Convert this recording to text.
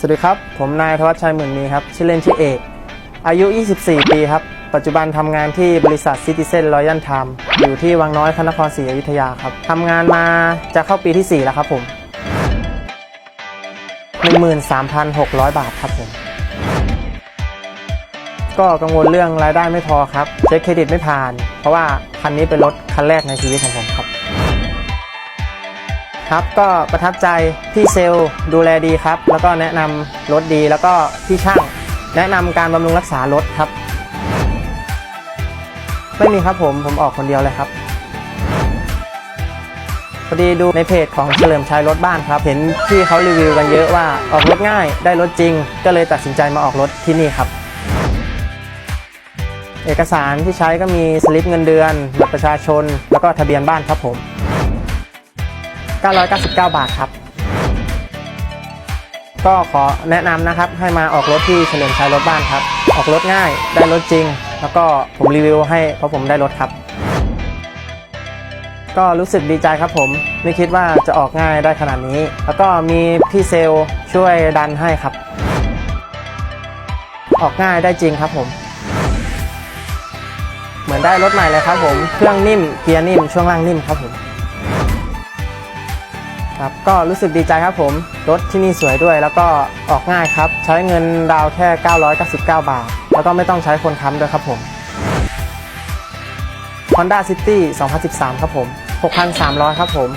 สวัสดีครับ ผมนายธวัชชัยหมื่นมีครับ ชื่อเล่นชื่อเอก อายุ 24 ปีครับ ปัจจุบันทำงานที่บริษัทซิติเซนรอยัลไทม์อยู่ที่วังน้อยพระนครศรีอยุธยาครับทำงานมาจะเข้าปีที่ 4 แล้วครับผม 13,600 บาทครับผม ก็กังวลเรื่องรายได้ไม่พอครับ เช็คเครดิตไม่ผ่าน เพราะว่าคันนี้เป็นรถคันแรกในชีวิตของผม ครับก็ประทับใจพี่เซลล์ดูแลดีครับ แล้วก็แนะนำรถดีแล้วก็พี่ช่าง แนะนำการบำรุงรักษารถครับ ไม่มีครับผมผมออกคนเดียวเลยครับพอดีดูในเพจของเฉลิมชัยรถบ้านครับเห็นพี่เขารีวิวกันเยอะว่าออกรถง่ายได้รถจริง ก็เลยตัดสินใจมาออกรถที่นี่ครับ เอกสารที่ใช้ก็มีสลิปเงินเดือนบัตรประชาชน แล้วก็ทะเบียนบ้านครับผม 999 บาทครับ ก็ขอแนะนำนะครับให้มาออกรถที่เฉลิมชัยรถบ้านครับ ออกรถง่ายได้รถจริง แล้วก็ผมรีวิวให้เพราะผมได้รถครับ ก็รู้สึกดีใจครับผม ไม่คิดว่าจะออกง่ายได้ขนาดนี้ แล้วก็มีพี่เซลช่วยดันให้ครับ ออกง่ายได้จริงครับผมเหมือนได้รถใหม่เลยครับผม เครื่องนิ่ม เกียร์นิ่ม ช่วงล่างนิ่มครับผม ครับก็รู้สึกดีใจครับผม รถที่นี่สวยด้วย แล้วก็ออกง่ายครับ ใช้เงินดาวแค่ 999 บาท แล้วก็ไม่ต้องใช้คนค้ำด้วยครับผม Honda City 2013 ครับผม 6,300 ครับผม